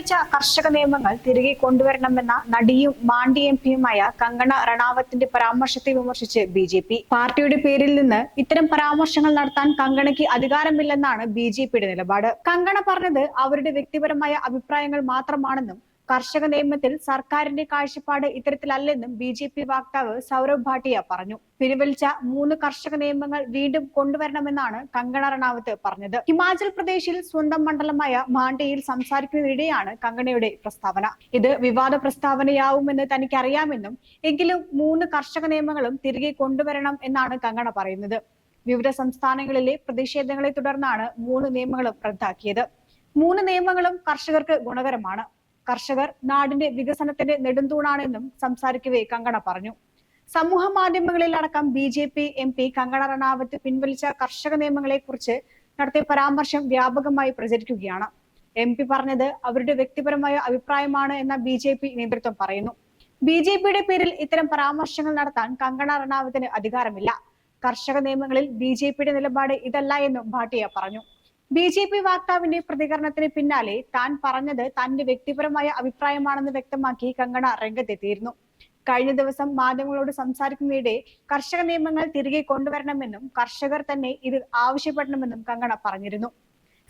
പിൻവലിച്ച കർഷക നിയമങ്ങൾ തിരികെ കൊണ്ടുവരണമെന്ന നടിയും മാണ്ഡി എം പിയുമായ കങ്കണ റണാവത്തിന്റെ പരാമർശത്തെ വിമർശിച്ച് ബി ജെ പി. പാർട്ടിയുടെ പേരിൽ നിന്ന് ഇത്തരം പരാമർശങ്ങൾ നടത്താൻ കങ്കണയ്ക്ക് അധികാരമില്ലെന്നാണ് ബി ജെ പിയുടെ നിലപാട്. കങ്കണ പറഞ്ഞത് അവരുടെ വ്യക്തിപരമായ അഭിപ്രായങ്ങൾ മാത്രമാണെന്നും കർഷക നിയമത്തിൽ സർക്കാരിന്റെ കാഴ്ചപ്പാട് ഇത്തരത്തിലല്ലെന്നും ബി ജെ പി വക്താവ് സൗരവ് ഭാട്ടിയ പറഞ്ഞു. പിൻവലിച്ച മൂന്ന് കർഷക നിയമങ്ങൾ വീണ്ടും കൊണ്ടുവരണമെന്നാണ് കങ്കണ റണാവത്ത് പറഞ്ഞത്. ഹിമാചൽ പ്രദേശിൽ സ്വന്തം മണ്ഡലമായ മാണ്ഡയിൽ സംസാരിക്കുന്നതിനിടെയാണ് കങ്കണയുടെ പ്രസ്താവന. ഇത് വിവാദ പ്രസ്താവനയാവുമെന്ന് തനിക്കറിയാമെന്നും എങ്കിലും മൂന്ന് കർഷക നിയമങ്ങളും തിരികെ കൊണ്ടുവരണം എന്നാണ് കങ്കണ പറയുന്നത്. വിവിധ സംസ്ഥാനങ്ങളിലെ പ്രതിഷേധങ്ങളെ തുടർന്നാണ് മൂന്ന് നിയമങ്ങളും റദ്ദാക്കിയത്. മൂന്ന് നിയമങ്ങളും കർഷകർക്ക് ഗുണകരമാണ്. കർഷകർ നാടിന്റെ വികസനത്തിന്റെ നെടുന്തൂണാണെന്നും സംസാരിക്കവേ കങ്കണ പറഞ്ഞു. സമൂഹ മാധ്യമങ്ങളിൽ അടക്കം B J P M P Kangana Ranaut പിൻവലിച്ച കർഷക നിയമങ്ങളെ കുറിച്ച് നടത്തിയ പരാമർശം വ്യാപകമായി പ്രചരിക്കുകയാണ്. എം പി പറഞ്ഞത് അവരുടെ വ്യക്തിപരമായ അഭിപ്രായമാണ് എന്ന ബി ജെ പി നേതൃത്വം പറയുന്നു. ബി ജെ പിയുടെ പേരിൽ ഇത്തരം പരാമർശങ്ങൾ നടത്താൻ കങ്കണ റണാവത്തിന് അധികാരമില്ല. കർഷക നിയമങ്ങളിൽ ബി ജെ പിയുടെ നിലപാട് ഇതല്ല എന്നും ഭാട്ടിയ പറഞ്ഞു. ബി ജെ പി വാക്താവിന്റെ പ്രതികരണത്തിന് പിന്നാലെ താൻ പറഞ്ഞത് തന്റെ വ്യക്തിപരമായ അഭിപ്രായമാണെന്ന് വ്യക്തമാക്കി കങ്കണ രംഗത്തെത്തിയിരുന്നു. കഴിഞ്ഞ ദിവസം മാധ്യമങ്ങളോട് സംസാരിക്കുന്നതിടെ കർഷക നിയമങ്ങൾ തിരികെ കൊണ്ടുവരണമെന്നും കർഷകർ തന്നെ ഇത് ആവശ്യപ്പെടണമെന്നും കങ്കണ പറഞ്ഞിരുന്നു.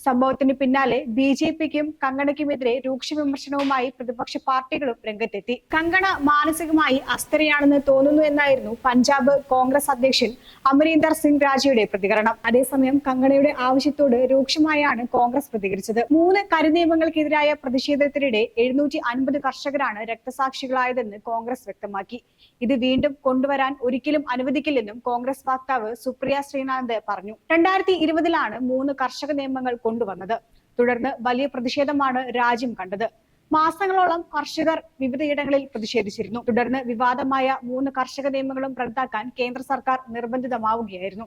സംഭവത്തിന് പിന്നാലെ ബി ജെ പിക്കും കങ്കണയ്ക്കുമെതിരെ രൂക്ഷ വിമർശനവുമായി പ്രതിപക്ഷ പാർട്ടികളും രംഗത്തെത്തി. കങ്കണ മാനസികമായി അസ്ഥിരയാണെന്ന് തോന്നുന്നു എന്നായിരുന്നു പഞ്ചാബ് കോൺഗ്രസ് അധ്യക്ഷൻ അമരീന്ദർ സിംഗ് രാജയുടെ പ്രതികരണം. അതേസമയം കങ്കണയുടെ ആവശ്യത്തോട് രൂക്ഷമായാണ് കോൺഗ്രസ് പ്രതികരിച്ചത്. മൂന്ന് കരുനിയമങ്ങൾക്കെതിരായ പ്രതിഷേധത്തിനിടെ എഴുന്നൂറ്റി അൻപത് കർഷകരാണ് രക്തസാക്ഷികളായതെന്ന് കോൺഗ്രസ് വ്യക്തമാക്കി. ഇത് വീണ്ടും കൊണ്ടുവരാൻ ഒരിക്കലും അനുവദിക്കില്ലെന്നും കോൺഗ്രസ് വക്താവ് സുപ്രിയ ശ്രീനാഥ് പറഞ്ഞു. രണ്ടായിരത്തി ഇരുപതിലാണ് മൂന്ന് കർഷക നിയമങ്ങൾ കൊണ്ടുവന്നത്. തുടർന്ന് വലിയ പ്രതിഷേധമാണ് രാജ്യം കണ്ടത്. മാസങ്ങളോളം കർഷകർ വിവിധയിടങ്ങളിൽ പ്രതിഷേധിച്ചിരുന്നു. തുടർന്ന് വിവാദമായ മൂന്ന് കർഷക നിയമങ്ങളും റദ്ദാക്കാൻ കേന്ദ്ര സർക്കാർ നിർബന്ധിതമാവുകയായിരുന്നു.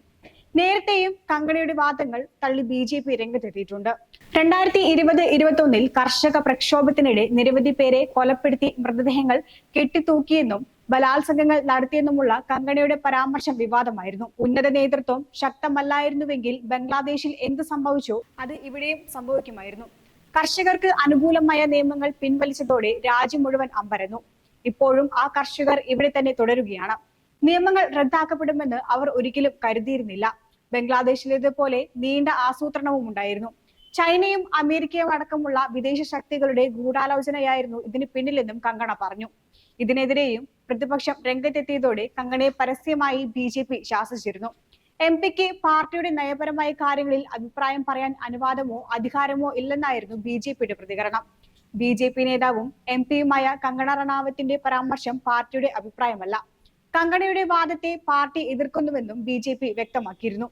നേരത്തെയും കങ്കണയുടെ വാദങ്ങൾ തള്ളി ബി ജെ പി രംഗത്തെത്തിയിട്ടുണ്ട്. രണ്ടായിരത്തി ഇരുപത് ഇരുപത്തി ഒന്നിൽ കർഷക പ്രക്ഷോഭത്തിനിടെ നിരവധി പേരെ കൊലപ്പെടുത്തി മൃതദേഹങ്ങൾ കെട്ടിത്തൂക്കിയെന്നും ബലാത്സംഗങ്ങൾ നടത്തിയെന്നുമുള്ള കങ്കണയുടെ പരാമർശം വിവാദമായിരുന്നു. ഉന്നത നേതൃത്വം ശക്തമല്ലായിരുന്നുവെങ്കിൽ ബംഗ്ലാദേശിൽ എന്ത് സംഭവിച്ചോ അത് ഇവിടെയും സംഭവിക്കുമായിരുന്നു. കർഷകർക്ക് അനുകൂലമായ നിയമങ്ങൾ പിൻവലിച്ചതോടെ രാജ്യം മുഴുവൻ അമ്പരന്നു. ഇപ്പോഴും ആ കർഷകർ ഇവിടെ തന്നെ തുടരുകയാണ്. നിയമങ്ങൾ റദ്ദാക്കപ്പെടുമെന്ന് അവർ ഒരിക്കലും കരുതിയിരുന്നില്ല. ബംഗ്ലാദേശിലേതുപോലെ നീണ്ട ആസൂത്രണവും ഉണ്ടായിരുന്നു. ചൈനയും അമേരിക്കയും അടക്കമുള്ള വിദേശ ശക്തികളുടെ ഗൂഢാലോചനയായിരുന്നു ഇതിന് പിന്നിലെന്നും കങ്കണ പറഞ്ഞു. ഇതിനെതിരെയും പ്രതിപക്ഷം രംഗത്തെത്തിയതോടെ കങ്കണയെ പരസ്യമായി ബി ജെ പി ശാസിച്ചിരുന്നു. എം പിക്ക് പാർട്ടിയുടെ നയപരമായ കാര്യങ്ങളിൽ അഭിപ്രായം പറയാൻ അനുവാദമോ അധികാരമോ ഇല്ലെന്നായിരുന്നു ബി ജെ പിയുടെ പ്രതികരണം. ബി ജെ പി നേതാവും എം പിയുമായ കങ്കണ റണാവത്തിന്റെ പരാമർശം പാർട്ടിയുടെ അഭിപ്രായമല്ല. കങ്കണയുടെ വാദത്തെ പാർട്ടി എതിർക്കുന്നുവെന്നും ബി വ്യക്തമാക്കിയിരുന്നു.